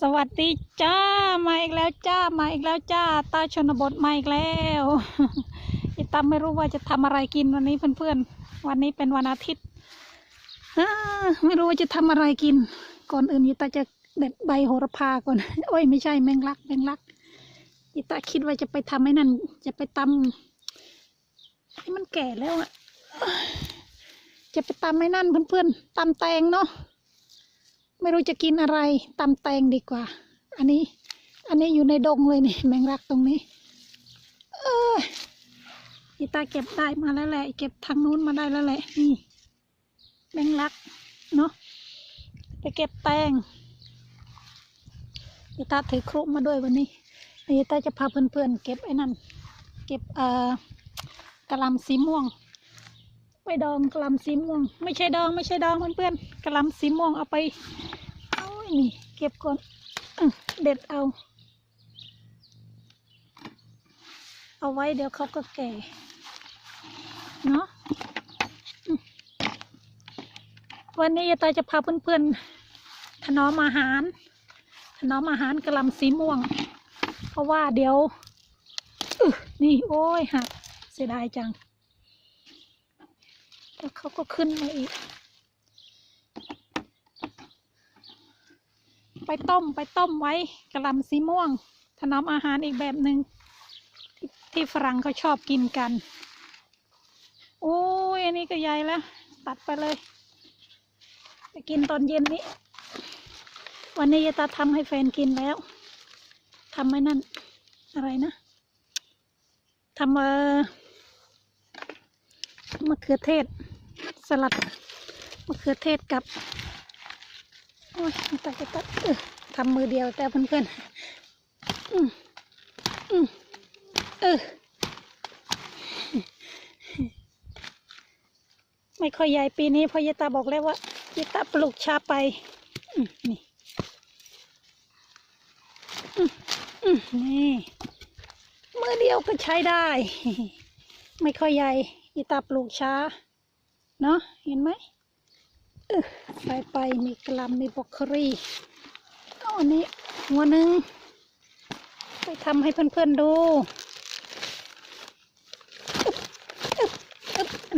สวัสดีจ้ามาอีกแล้วจ้ามาอีกแล้วจ้าตาชนบทมาอีกแล้วอีตาไม่รู้ว่าจะทำอะไรกินวันนี้เพื่อนๆ วันนี้เป็นวันอาทิตย์ไม่รู้ว่าจะทำอะไรกิน ก่อนอื่นอีตาจะเด็ดใบโหระพาก่อนโอ้ยไม่ใช่แมงลักแมงลักอีตาคิดว่าจะไปทำให้นั่น จะไปตำให้มันแก่แล้วอะจะไปตำให้นั่นเพื่อนๆตำแตงเนาะ ไม่รู้จะกินอะไรตำแตงดีกว่า อันนี้ อันนี้อยู่ในดงเลยนี่แมงลักตรงนี้ เอออีตาเก็บได้มาแล้วแหละ เก็บทางนู้นมาได้แล้วแหละ นี่ แมงลัก เนาะไปเก็บแตงอีตาถือครุมาด้วยวันนี้อีตาจะพาเพื่อนๆเก็บไอ้นั่น เก็บเอ่อกระลำสีม่วง ไปดองกะหล่ำสีม่วง ไม่ใช่ดองไม่ใช่ดองเพื่อนๆกะหล่ำสีม่วงเอาไปเอาไอ้นี่ เก็บก่อนอเด็ดเอา เอาไว้เดี๋ยวเขาก็แก่ เนาะวันนี้ยายตาจะพาเพื่อนๆถนอมอาหาร ถนอมอาหารกะลำสีม่วง เพราะว่าเดี๋ยวอนี่โอ้ยหักเสียดายจัง แล้วเขาก็ขึ้นมาอีก ไปต้มไปต้มไว้กระลำสีม่วง ถนอมอาหารอีกแบบหนึ่งที่ที่ฝรั่งเขาชอบกินกัน โอ้ยอันนี้ก็ใหญ่แล้ว ตัดไปเลย ไปกินตอนเย็นนี้ วันนี้ยายตาทำให้แฟนกินแล้วทำไว้นั่น อะไรนะทำเออมะเขือเทศ สลัดมะเขือเทศกับโอ้ยตัดตัดเออทำมือเดียวแต่เพื่อนๆอืมอืมเออไม่ค่อยใหญ่ปีนี้เพราะยตาบอกแล้วว่ายตาปลูกชาไปอืมนี่อืมอืมนี่มือเดียวก็ใช้ได้ ไม่ค่อยใหญ่อีตาปลูกช้า เนาะเห็นไหมเออใส่ไปมีกลัมมีบอกคลีเอาอันนี้หัวหนึ่งไปทำให้เพื่อนๆดู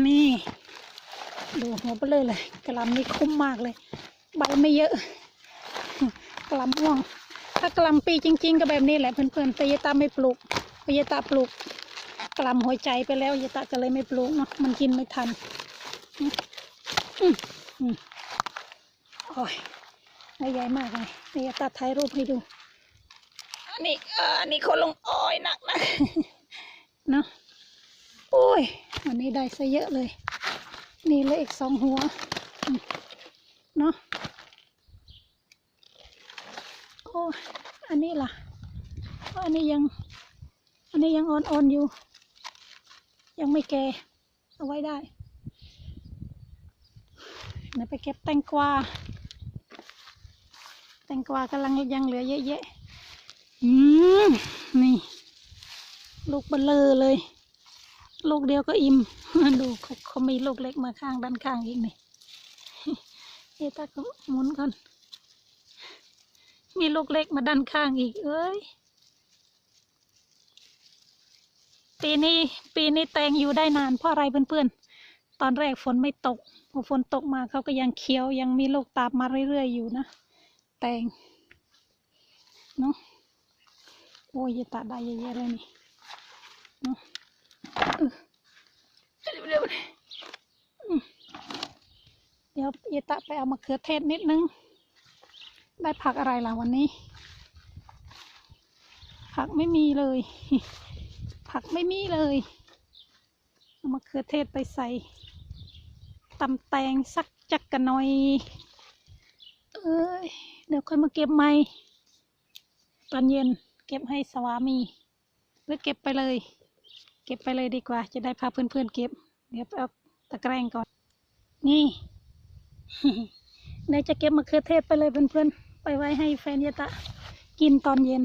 นี่ดูหัวไปเลยเลยกลัมนี่คุ้มมากเลย ใบไม่เยอะกลัมม่วง ถ้ากลัมปีจริง ๆ ก็แบบนี้แหละเพื่อนๆแต่ยายตาไม่ปลูกเพราะยตาปลูกกลำหัวใจไปแล้วยายตาก็เลยไม่ปลูกเนาะมันกินไม่ทัน อืมอืมอืมโอ้ยใหญ่มากเลยเดี๋ยวยายตาถ่ายรูปให้ดู อันนี้เอออันนี้เขาลงอ้อยหนักนะเนาะโอ้ย วันนี้ได้ซะเยอะเลย นี่เหลยอีกสองหัวอืมเนาะโอ้ยอันนี้ล่ะ อันนี้ยัง อันนี้ยังอ่อนๆอยู่ ยังไม่แก่เอาไว้ได้ เดี๋ยวไปเก็บแตงกวา แตงกวากำลังยังเหลือเยอะแยะอืมนี่ ลูกเบลเลอเลย ลูกเดียวก็อิ่ม ดูเขาเขามีลูกเล็กมาข้างด้านข้างอีกนี่เอตาก็หมุนก่อน มีลูกเล็กมาด้านข้างอีก เอ้ย ปีนี้ปีนี้แตงอยู่ได้นานเพราะอะไรเพื่อนๆ ตอนแรกฝนไม่ตกพอฝนตกมาเขาก็ยังเคี้ยวยังมีลูกตามมาเรื่อยๆอยู่นะ แตงเนาะโอ้ยอยาได้เยอะๆเลยนี่เนาะเร็วๆเดี๋ยวอยาตะไปเอามะเขือเทศนิดนึง ได้ผักอะไรล่ะวันนี้ ผักไม่มีเลย ผักไม่มีเลย มะเขือเทศไปใส่ตำแตงสักจักกันหน่อย เอ้ย เดี๋ยวค่อยมาเก็บใหม่ ตอนเย็นเก็บให้สวามีหรือเก็บไปเลย เก็บไปเลยดีกว่า จะได้พาเพื่อนๆเก็บ เดี๋ยวเอาตะแกรงก่อน นี่เดี๋ยวจะเก็บมะเขือเทศไปเลยเพื่อนๆ ไปไว้ให้แฟนยะตะกินตอนเย็น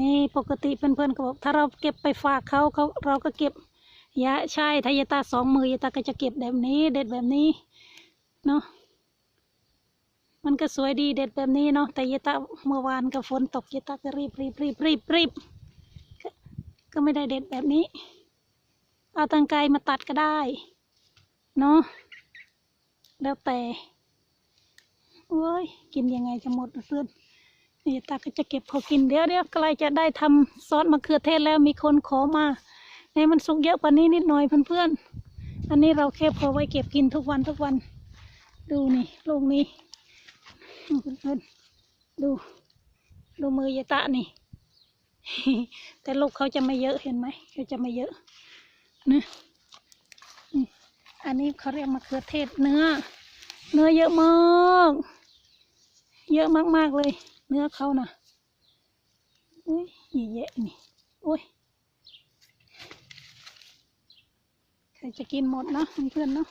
นี่ปกติเพื่อนๆก็บอกถ้าเราเก็บไปฝากเขาเขาเราก็เก็บ ยะใช่ถ้ายายตาสองมือยายตาก็จะเก็บแบบนี้ เด็ดแบบนี้เนาะมันก็สวยดีเด็ดแบบนี้เนาะแต่ยายตาเมื่อวานก็ฝนตกยายตาก็รีบรีบรีบรีบรีบก็ก็ไม่ได้เด็ดแบบนี้ เอาตังไกรมาตัดก็ได้เนาะแล้วแต่โอ้ยกินยังไงจะหมดเพื่อนนี่ยาตาก็จะเก็บพอกินเดี๋ยวเดี๋ยวใกล้จะได้ทำซอสมะเขือเทศแล้วมีคนขอมา ในมันสุกเยอะกว่านี้นิดหน่อยเพื่อนๆ อันนี้เราแค่พอไว้เก็บกินทุกวันทุกวัน ดูนี่ลูกนี้เพื่อนๆดูดูมือยายตะนี่ แต่ลูกเขาจะไม่เยอะเห็นไหมเขาจะไม่เยอะนะอันนี้เขาเรียกมะเขือเทศเนื้อ เนื้อเยอะมาก เยอะมากๆเลย เนื้อเขานะอุ้ยเยอะๆนี่โอ้ย ใครจะกินหมดเนาะเพื่อนเนาะ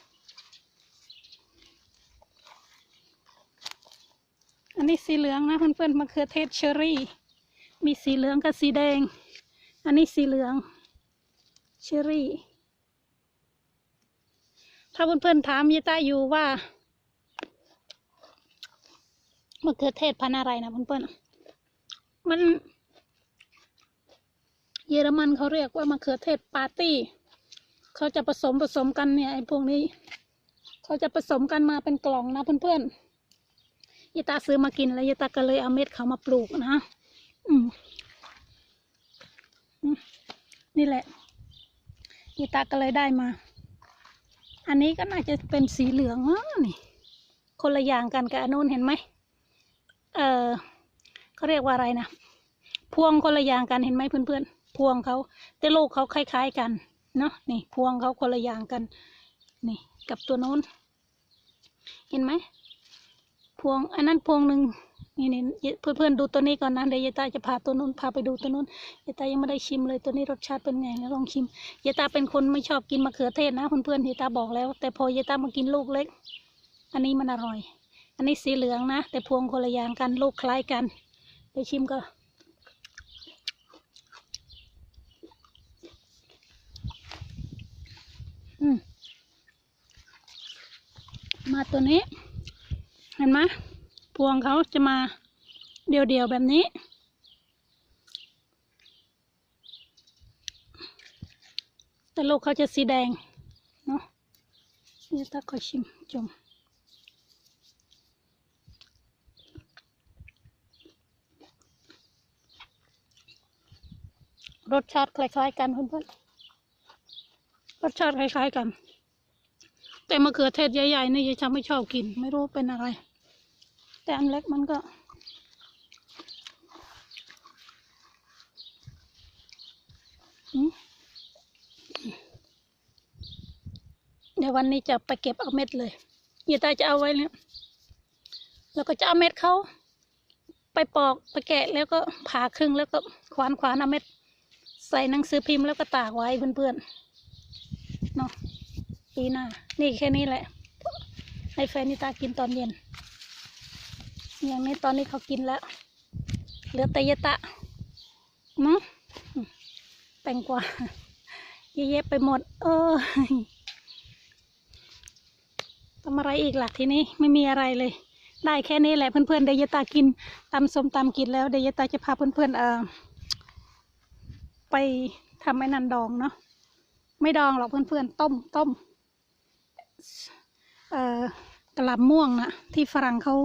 อันนี้สีเหลืองนะเพื่อนๆมะเขือเทศเชอรี่ มีสีเหลืองกับสีแดง อันนี้สีเหลืองเชอรี่ ถ้าเพื่อนๆถามยายตาอยู่ว่ามะเขือเทศพันอะไรนะเพื่อนๆมัน เยอรมันเขาเรียกว่ามะเขือเทศปาร์ตี้ เขาจะผสมผสมกันเนี่ยไอ้พวกนี้ เขาจะผสมกันมาเป็นกล่องนะเพื่อนๆยายตาซื้อมากินแล้วยายตาก็เลยเอาเม็ดเขามาปลูกนะอืมนี่แหละยายตาก็เลยได้มา อันนี้ก็น่าจะเป็นสีเหลืองนะนี่คนละอย่างกันกับอันนู้นเห็นไหมเออเขาเรียกว่าอะไรนะพวงคนละอย่างกันเห็นไหมเพื่อนๆพวงเขาแต่ลูกเขาคล้าย ๆกัน เนาะนี่พวงเขาคนละอย่างกัน นี่กับตัวโน้น เห็นไหมพวงอันนั้นพวงหนึ่งนี่นี่เพื่อนๆดูตัวนี้ก่อนนะเดี๋ยวยายตาจะพาตัวนู้นพาไปดูตัวนู้นยายตายังไม่ได้ชิมเลยตัวนี้รสชาติเป็นไงลองชิมยายตาเป็นคนไม่ชอบกินมะเขือเทศนะเพื่อนเพื่อนๆยายตาบอกแล้ว แต่พอยายตามากินลูกเล็ก อันนี้มันอร่อย อันนี้สีเหลืองนะ แต่พวงคนละอย่างกันลูกคล้ายกันเดี๋ยวชิมก็ มาตัวนี้ เห็นไหมพวงเขาจะมาเดี่ยวๆแบบนี้ แต่ลูกเขาจะสีแดง เนาะนี่ตาขอยชิมจมรสชาติคล้ายๆกันเพื่อนๆ รสชาติคล้ายๆกัน แต่มะเขือเทศใหญ่ๆนี่ยายชาไม่ชอบกิน ไม่รู้เป็นอะไร แต่อันเล็กมันก็เดี๋ยววันนี้จะไปเก็บเอาเม็ดเลยยายตาจะเอาไว้เนี่ยแล้วก็จะเอาเม็ดเขาไปปอกไปแกะแล้วก็ผ่าครึ่งแล้วก็ขวานขวานเอาเม็ดใส่หนังสือพิมพ์แล้วก็ตากไว้เพื่อนๆ เนาะปีหน้า นี่แค่นี้แหละ ให้แฟนนิตากินตอนเย็น อย่างนี้ตอนนี้เขากินแล้ว เหลือแต่ยะตะมั้งแตงกวาเยอะแยะไปหมด เออทำอะไรอีกล่ะทีนี้ไม่มีอะไรเลย ได้แค่นี้แหละเพื่อนๆเดยวยะตากินตำส้มตำกินแล้วเดยวยะตาจะพาเพื่อนๆเออไปทำไอ้นันดองเนาะ ไม่ดองหรอกเพื่อนๆ ต้มต้มเอ่อกะหล่ำม่วงนะที่ฝรั่งเขา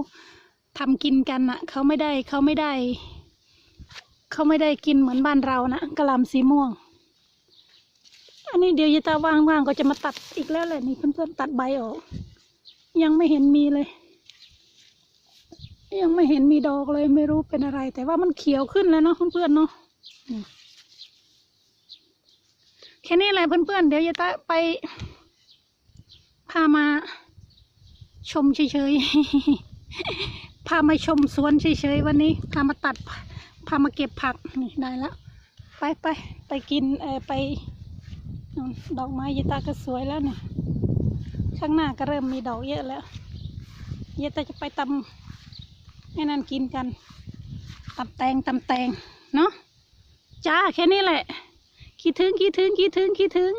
ทำกินกันนะเขาไม่ได้เขาไม่ได้เขาไม่ได้กินเหมือนบ้านเรานะกระหล่ำสีม่วง อันนี้เดี๋ยวยตาว่างๆก็จะมาตัดอีกแล้วแหละนี่เพื่อนๆตัดใบออก ยังไม่เห็นมีเลย ยังไม่เห็นมีดอกเลยไม่รู้เป็นอะไร แต่ว่ามันเขียวขึ้นแล้วเนาะเพื่อนๆเนาะ แค่นี้แหละเพื่อนๆ เดี๋ยวยายตาไป พามาชมเฉยๆ พามาชมสวนเฉยๆวันนี้ พามาตัด พามาเก็บผักนี่ได้แล้ว ไปไปไปกินเออไปดอกไม้ยายตาก็สวยแล้วเนี่ยข้างหน้าก็เริ่มมีดอกเยอะแล้วยายตาจะไปตำให้นั่นกินกันตำแตงตำแตงเนาะจ้าแค่นี้แหละ คิดถึงคิดถึงคิดถึงคิดถึง